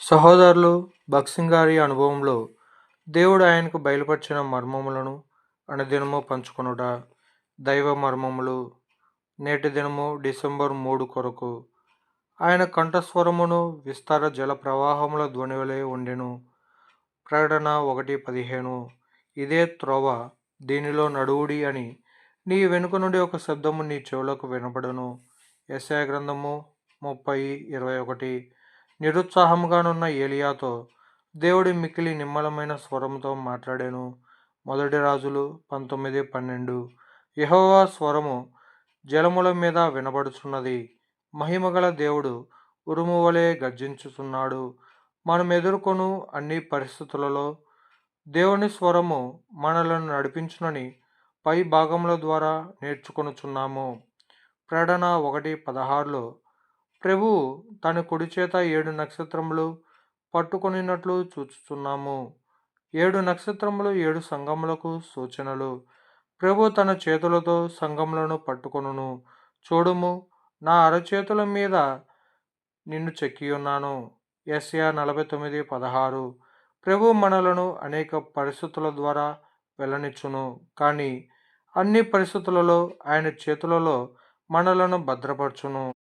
సహోదరులు భక్సింగ్ గారి అనుభవంలో దేవుడు ఆయనకు బయలుపరిచిన మర్మములను అనుదినము పంచుకొనుట దైవ మర్మములు నేటి దినము డిసెంబర్ మూడు కొరకు. ఆయన కంఠస్వరమును విస్తార జల ప్రవాహముల ధ్వనివలే ఉండెను. ప్రకటన ఒకటి పదిహేను. ఇదే త్రోవ దీనిలో నడువుడి అని నీ వెనుక నుండి ఒక శబ్దము నీ చెవులకు వినపడను. యశాయ గ్రంథము ముప్పై ఇరవై ఒకటి. నిరుత్సాహముగానున్న ఏలియాతో దేవుడి మిక్కిలి నిమ్మలమైన స్వరముతో మాట్లాడాను. మొదటి రాజులు పంతొమ్మిది పన్నెండు. యహోవా స్వరము జలముల మీద వినబడుచున్నది. మహిమగల దేవుడు ఉరుము వలె గర్జించుతున్నాడు మనం ఎదుర్కొను అన్ని పరిస్థితులలో దేవుని స్వరము మనలను నడిపించునని పై భాగముల ద్వారా నేర్చుకొనుచున్నాము. ప్రకటన ఒకటి పదహారులో ప్రభు తన కుడి చేత ఏడు నక్షత్రములు పట్టుకొనినట్లు చూచుచున్నాము ఏడు నక్షత్రములు ఏడు సంఘములకు సూచనలు. ప్రభు తన చేతులతో సంఘములను పట్టుకొనును. చూడుము నా అరచేతుల మీద నిన్ను చెక్కియున్నాను. ఎస్యా నలభై తొమ్మిది పదహారు. ప్రభు మనలను అనేక పరిస్థితుల ద్వారా వెళ్ళనిచ్చును కానీ అన్ని పరిస్థితులలో ఆయన చేతులలో మనలను భద్రపరచును.